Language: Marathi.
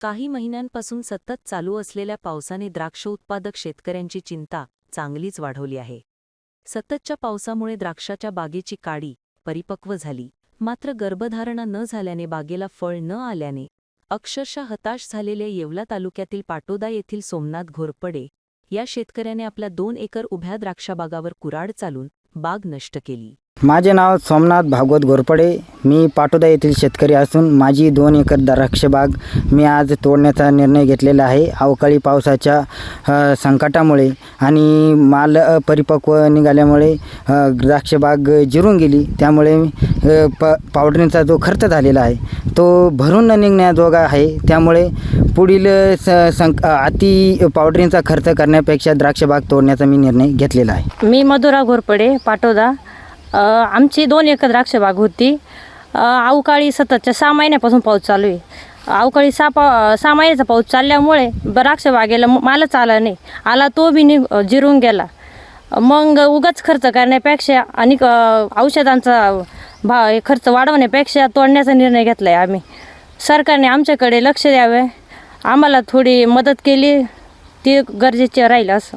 काही महिन्यांपासून सतत चालू असलेल्या पावसाने द्राक्ष उत्पादक शेतकऱ्यांची चिंता चांगलीच वाढवली आहे. सततच्या पावसामुळे द्राक्षाच्या बागेची काडी परिपक्व झाली मात्र गर्भधारणा न झाल्याने बागेला फळ न आल्याने अक्षरशः हताश झालेल्या येवला तालुक्यातील पाटोदा येथील सोमनाथ घोरपडे या शेतकऱ्याने आपल्या दोन एकर उभ्या द्राक्षाबागावर कुराड चालून बाग नष्ट केली. माझे नाव सोमनाथ भागवत घोरपडे. मी पाटोदा येथील शेतकरी असून माझी दोन एकर द्राक्षबाग मी आज तोडण्याचा निर्णय घेतलेला आहे. अवकाळी पावसाच्या संकटामुळे आणि माल परिपक्व निघाल्यामुळे द्राक्षबाग जिरून गेली. त्यामुळे प पावडरीचा जो खर्च झालेला आहे तो भरून न निघण्याजोगा आहे. त्यामुळे पुढील स संक अति पावडरींचा खर्च करण्यापेक्षा द्राक्षबाग तोडण्याचा मी निर्णय घेतलेला आहे. मी मधुरा घोरपडे पाटोदा. आमची दोन एकर द्राक्षबाग होती. अवकाळी सततच्या सहा महिन्यापासून पाऊस चालू आहे. अवकाळी सहा पा सहा महिन्याचा पाऊस चालल्यामुळे द्राक्ष बागेला मालच आला नाही. आला तो बी नि जिरून गेला. मग उगाच खर्च करण्यापेक्षा आणि औषधांचा भा हे खर्च वाढवण्यापेक्षा तोडण्याचा निर्णय घेतला आहे आम्ही. सरकारने आमच्याकडे लक्ष द्यावे. आम्हाला थोडी मदत केली. ती गरजेची राहील असं.